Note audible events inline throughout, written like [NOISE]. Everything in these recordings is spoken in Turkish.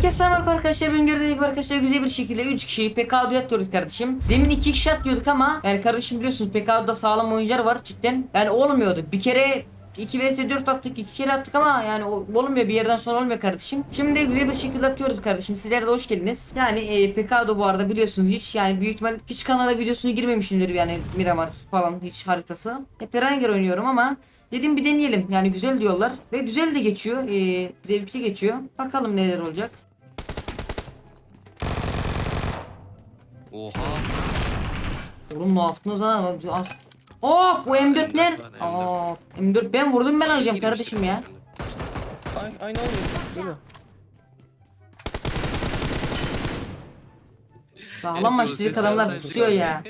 Herkese selam arkadaşlar. Ben gibi arkadaşlar güzel bir şekilde 3 kişi PK'da yatıyoruz kardeşim. Demin 2 kişi atıyorduk ama yani kardeşim biliyorsunuz PK'da sağlam oyuncular var cidden. Yani olmuyordu. Bir kere 2 vs 4 attık 2 kere attık ama yani olmuyor bir yerden sonra olmuyor kardeşim. Şimdi güzel bir şekilde atıyoruz kardeşim. Sizler de hoş geldiniz. Yani e, PK'da bu arada biliyorsunuz hiç yani büyük ihtimal hiç kanala videosunu girmemişimdir yani Miramar falan hiç haritası. Hep Eranger oynuyorum ama Dedim bir deneyelim. Yani güzel diyorlar. Ve güzel de geçiyor. Ee, zevkli geçiyor. Bakalım neler olacak. Oha. Oğlum ne yaptınız lan? Az... Hop bu M4 nerede? M4 Aa, M4 ben vurdum ben alacağım kardeşim ya. şimdi. Ay, aynı. Böyle. Sağlam maçlılık adamlar pusuyor ya.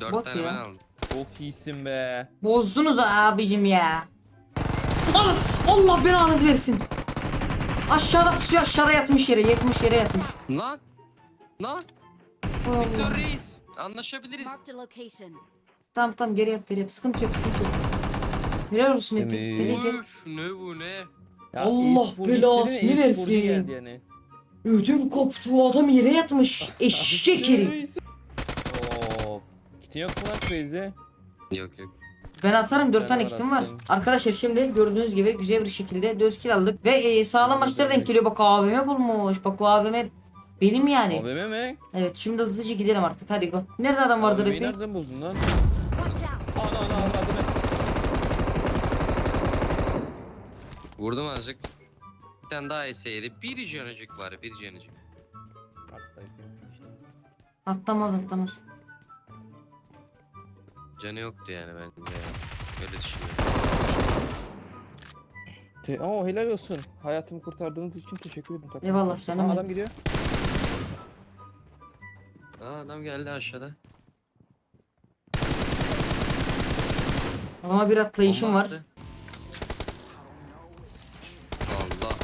Dört Bot tane ya. ben aldım. Çok iyisin be. Bozdunuz abicim ya. Allah, Allah belanızı versin. Aşağıda pusuyor aşağıda yatmış yere yatmış yere yatmış. Lan. Lan. Allah. Victor Reis. Anlaşabiliriz. Marked a location. Tamam tamam geri yap geri yap sıkıntı yok sıkıntı yok. Helal olsun. Temiz. Bize gel. Ne bu ne? Ya, Allah belasını e-sporcu versin. geldi Yani. Ödüm koptu bu adam yere yatmış. [LAUGHS] Eşek herif. Oo. Kitin yok mu lan Crazy? Yok yok. Ben atarım 4 Ben tane var kitim var. Arkadaşlar şimdi gördüğünüz gibi güzel bir şekilde 4 kill aldık. Ve e, sağlam maçlara denk geliyor. Bak AVM bulmuş. Bak bu AVM benim yani. AVM mi? Evet şimdi hızlıca gidelim artık. Hadi go. Nerede adam vardır AVM'yi Epi? nereden buldun lan? Ana ana ana AVM. Vurdum azıcık. Bir tane daha eseydi. Bir canıcık var. Bir canıcık. Atlamaz atlamaz. Canı yoktu yani bence ya. Öyle düşünüyorum. Te Oo helal olsun. Hayatımı kurtardığınız için teşekkür ederim. takım. Eyvallah canım Aa, benim. adam gidiyor. Aa adam geldi aşağıda. Ama bir atlayışım Bomba var. attı. Allah.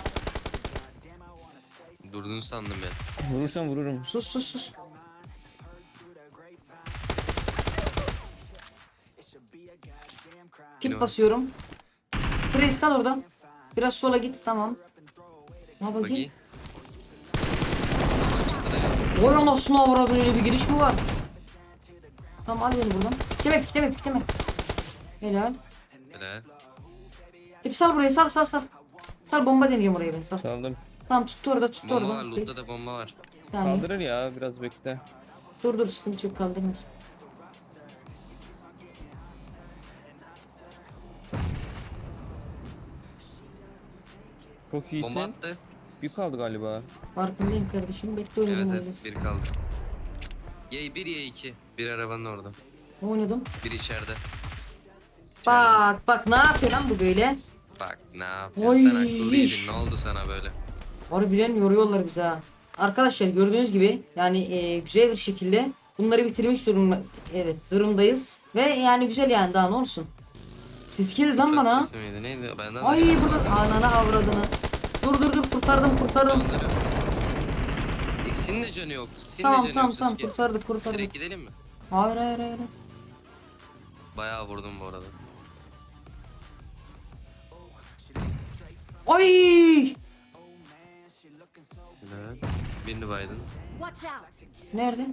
Durdun sandım ya. Vurursam vururum. Sus sus sus. Kit basıyorum. Freeze kal orada. Biraz sola git tamam. Bakayım. Bakayım. Oy anasını avradın öyle bir giriş mi var? Tamam al beni buradan. Pikleme pikleme pikleme. Helal. Helal. Hep sal burayı sal sal sal. Sal bomba deneyeceğim oraya ben sal. Saldım. Tamam tuttu orada tuttu Bomba orada. var. Bir Loot'ta da bomba var. saniye. Kaldırır ya biraz bekle. Dur dur sıkıntı yok kaldırmıyor. Çok iyisin. Bomba attı. Bir kaldı galiba. Farkındayım kardeşim. Bekle Evet oynadım evet. Bir kaldı. Y1 Y2. Bir arabanın orada. Oynadım. Bir içeride. Bak bak ne yapıyor lan bu böyle? Bak ne yapıyorsun sen Oy. akıllıydın ne oldu sana böyle? Harbiden yoruyorlar bizi ha. Arkadaşlar gördüğünüz gibi yani e, güzel bir şekilde bunları bitirmiş durumda evet durumdayız ve yani güzel yani daha ne olsun. Ses geldi lan bana. sesi miydi neydi benden de Ay burada anana avradını. Dur dur dur kurtardım kurtardım. Kaldırıyor. İkisinin de canı yok. İkisinin Tamam de canı tamam yok. tamam Sasuke. kurtardık kurtardık. Direkt gidelim mi? Hayır hayır hayır. hayır. Bayağı vurdum bu arada. Ay! Helal. Birini. Watch out. Nerede?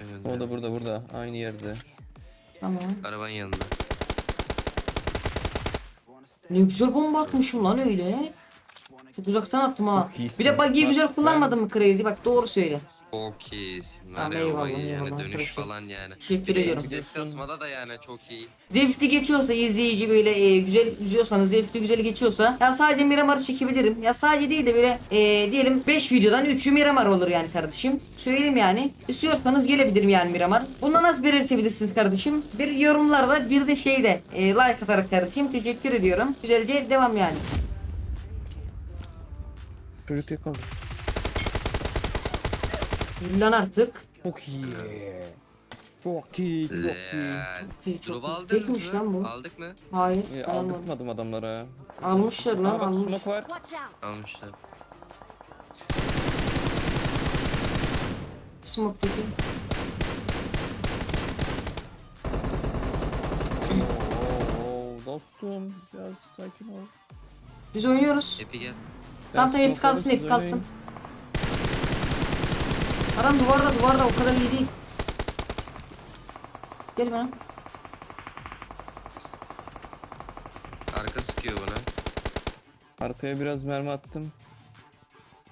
Önünde. O da burada burada. Aynı yerde. Tamam. Arabanın yanında. Ne güzel bomba atmışım lan öyle. Çok uzaktan attım ha. Bir de buggy'i güzel kullanmadın mı Crazy? Bak doğru söyle. Çok iyisin. Tamam, Var ya eyvallah, babayı yani dönüş arkadaşlar. falan yani. Teşekkür ediyorum. Ses kasmada da yani çok iyi. Zevkli geçiyorsa izleyici böyle e, güzel izliyorsanız zevkli güzel geçiyorsa ya sadece Miramar'ı çekebilirim. Ya sadece değil de böyle e, diyelim 5 videodan 3'ü Miramar olur yani kardeşim. Söyleyeyim yani. İstiyorsanız gelebilirim yani Miramar. Bunu nasıl belirtebilirsiniz kardeşim? Bir yorumlarda bir de şeyde e, like atarak kardeşim. Teşekkür ediyorum. Güzelce devam yani. Çocuk yakaladı. Lan artık. Çok iyi. Çok iyi. Çok iyi. İyi, çok iyi. aldınız Tekmiş lan bu. mı? Aldık mı? Hayır. Ee, ben almadım. aldırtmadım adamlara. Almışlar lan Aa, bak almış. smoke var. Watch out. Almışlar. Smoke'daki. Oo, dostum biraz sakin ol. Biz oynuyoruz. Epi gel. Tamam tamam hep kalsın hep kalsın. Adam duvarda duvarda o kadar iyi değil. Gel bana. Arka sıkıyor buna. Arkaya biraz mermi attım.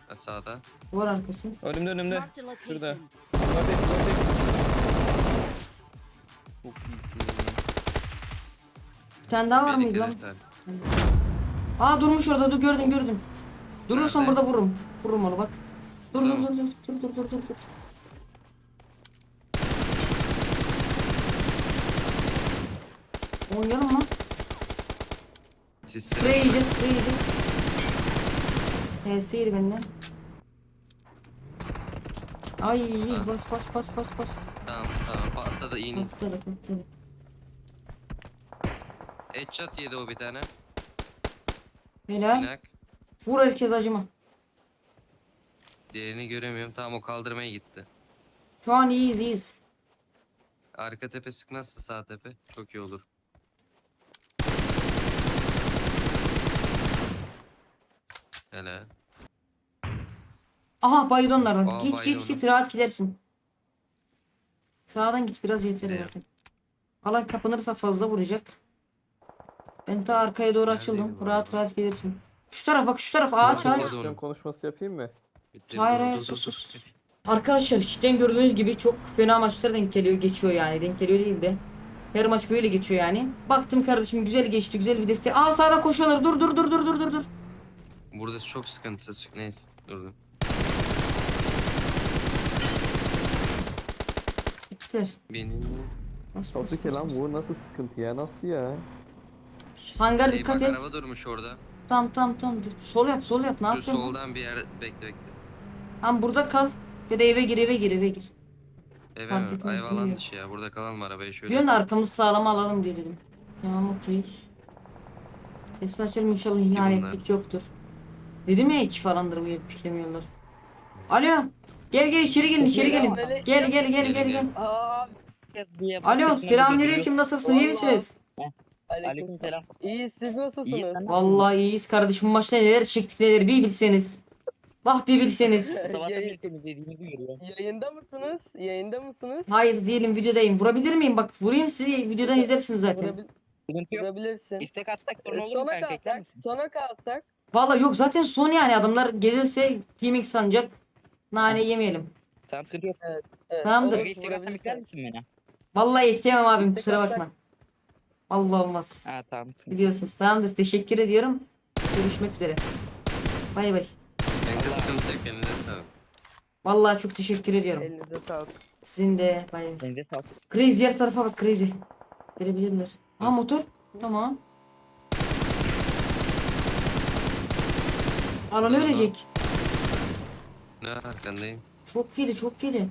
Ha, Sağda. Duvar arkası. Önümde önümde. Marked a Şurada. location. Gördük gördük. Çok iyisin. Bir tane daha var mıydı lan? Aa durmuş orada dur gördün gördün. Durursan Nerede? burada vururum. Vururum onu bak. Dur dur Tamam. dur dur dur dur dur dur dur. Oynayalım mı? Siz Sprey yiyeceğiz, sprey yiyeceğiz. HS yedi benden. Ay Ha. bas bas bas bas bas. Tamam tamam patladı in. Patladı patladı. Headshot yedi o bir tane. Helal. İnak. Vur herkes acıma. Diğerini göremiyorum. Tamam o kaldırmaya gitti. Şu an iyiyiz iyiyiz. Arka tepe sıkmazsa sağ tepe çok iyi olur. Hele. Aha bayıldı onlardan. Aa, git bayıldı git git rahat gidersin. Sağdan git biraz yeter Gidiyor. zaten. Alan kapanırsa fazla vuracak. Ben ta arkaya doğru Neredeydi açıldım. Rahat rahat gelirsin. Şu taraf bak şu taraf ağaç ağaç. Pozisyon konuşması yapayım mı? Hayır hayır sus sus. Arkadaşlar cidden gördüğünüz gibi çok fena maçlar denk geliyor geçiyor yani denk geliyor değil de. Her maç böyle geçiyor yani. Baktım kardeşim güzel geçti güzel bir destek. Aa sağda koşuyorlar dur dur dur dur dur dur dur. Burada çok sıkıntısız. Neyse durdum. Bitir. Benim bas, Sasuke bas, lan bu nasıl sıkıntı ya? Nasıl ya? Hangar Ey, dikkat bak, et. araba durmuş orada. Tamam tamam tamam. Sol yap sol yap ne Şu yapıyorsun? soldan bir yer bekle bekle. Tamam burada kal. Ya da eve gir eve gir eve gir. Eve Fark mi? etmez, alan bilmiyorum. dışı ya. Burada kalalım arabayı şöyle. Diyorsun da arkamızı sağlama alalım diye dedim. Tamam okey. Sesini açalım inşallah ihanetlik yoktur. Dedim ya iki falandır bu yeri piklemiyorlar. Alo. Gel gel içeri gelin içeri gelin. Gel gel gel gel gel. gel. Alo selamünaleyküm nasılsın iyi misiniz? Aleykümselam. İyi siz nasılsınız? İyi Vallahi iyiyiz kardeşim bu maçta neler çektik neler bir bilseniz. Vah bir bilseniz. [LAUGHS] sabahtan Yayın- beri temizlediğimi görüyorum. Yayında mısınız? Yayında mısınız? Hayır diyelim videodayım. Vurabilir miyim? Bak vurayım sizi videodan izlersiniz zaten. Vurabil- Sıkıntı yok. vurabilirsin. İstek atsak sorun Ee, olur mu Sona kanka kalsak, misin? sona kalsak. Vallahi yok zaten son yani adamlar gelirse teaming sanacak. Nane yemeyelim. Tamam sıkıntı yok. Evet, evet. Tamamdır. olur, Kanka istek atsam ekler vurabilirsin. misin beni? Vallahi ekleyemem abim kusura atsak- bakma. Allah olmaz. Ha tamam. Biliyorsunuz tamamdır teşekkür ediyorum. Görüşmek üzere. Bay bay. Kanka sıkıntı yok. Elinize sağlık. Vallahi çok teşekkür ediyorum. Elinize sağlık. Sizin de bay bay. Elinize sağlık. Crazy yer tarafa bak crazy. Verebilirler. Ha motor. Tamam. Alan Tamam. ölecek. Ne arkandayım. Çok yedi çok yedi.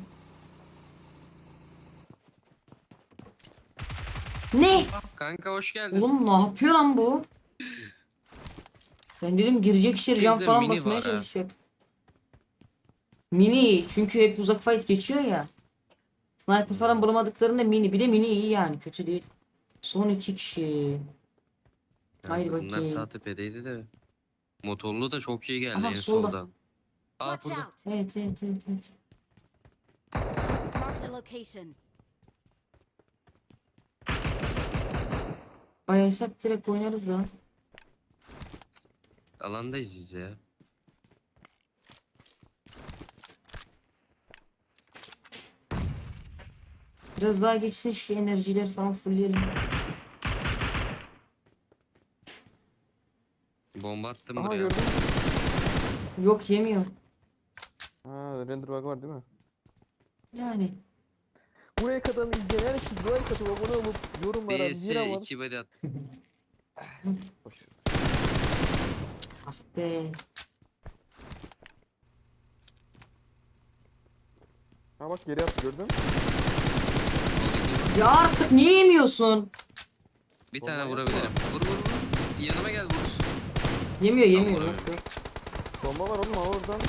Ne? Kanka hoş geldin. Oğlum ne yapıyor lan bu? Ben dedim girecek içeri cam Bizde falan mini basmaya var ha. çalışacak. Mini çünkü hep uzak fight geçiyor ya. Sniper falan bulamadıklarında mini. Bir de mini iyi yani kötü değil. Son iki kişi. Haydi Kanka, Bunlar bakayım. sağ tepedeydi de. Motorlu da çok iyi geldi Aha, en solda. soldan. Aa Watch burada. out. Evet evet evet. evet. Marked a location. Bayılsak direkt oynarız da. Alandayız biz ya. Biraz daha geçsin şu enerjiler falan fullleyelim. Bomba attım Aha buraya. gördüm. Yok yemiyor. Ha render bug var değil mi? Yani. Buraya kadar izleyen için like atıp abone olup yorumlara bir ama. iki body at. Ah be. Ha bak geri attı gördün. Ya artık niye yemiyorsun? Bir tane vurabilirim. Vur vur vur. Yanıma gel vurursun. Yemiyor yemiyor. Tamam, Nasıl? Bomba var oğlum al oradan.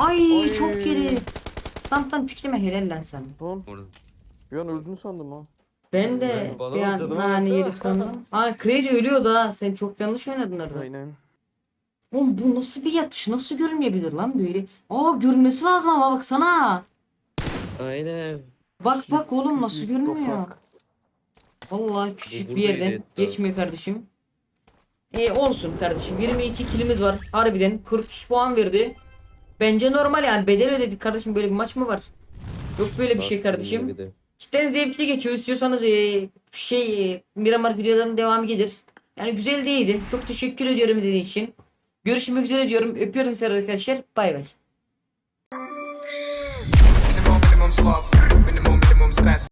Ay Oy. çok yedi. Tam tam pikleme helal lan sen. Lan Vurdum. bir an öldüğünü sandım ha. Ben de Ben- bana bir an nane yedik sandım. Ha Crazy ölüyordu ha. Sen çok yanlış oynadın orada. Aynen. Oğlum bu nasıl bir yatış? Nasıl görünmeyebilir lan böyle? Aa görünmesi lazım ama baksana. Aynen. Bak bak oğlum nasıl Büyük görünmüyor. toprak. Vallahi küçük bir buradaydı yerden hatta. geçmiyor kardeşim. E olsun kardeşim. 22 kilimiz var. Harbiden 40 puan verdi. Bence normal yani bedel ödedik kardeşim böyle bir maç mı var? Yok böyle bir şey kardeşim. Cidden zevkli geçiyor. İstiyorsanız e, şey e, Miramar videolarının devamı gelir. Yani güzel değildi. Çok teşekkür ediyorum dediğin için. Görüşmek üzere diyorum. Öpüyorum sizi arkadaşlar. Bay bay. Minimum, minimum sloth. Minimum, minimum stress.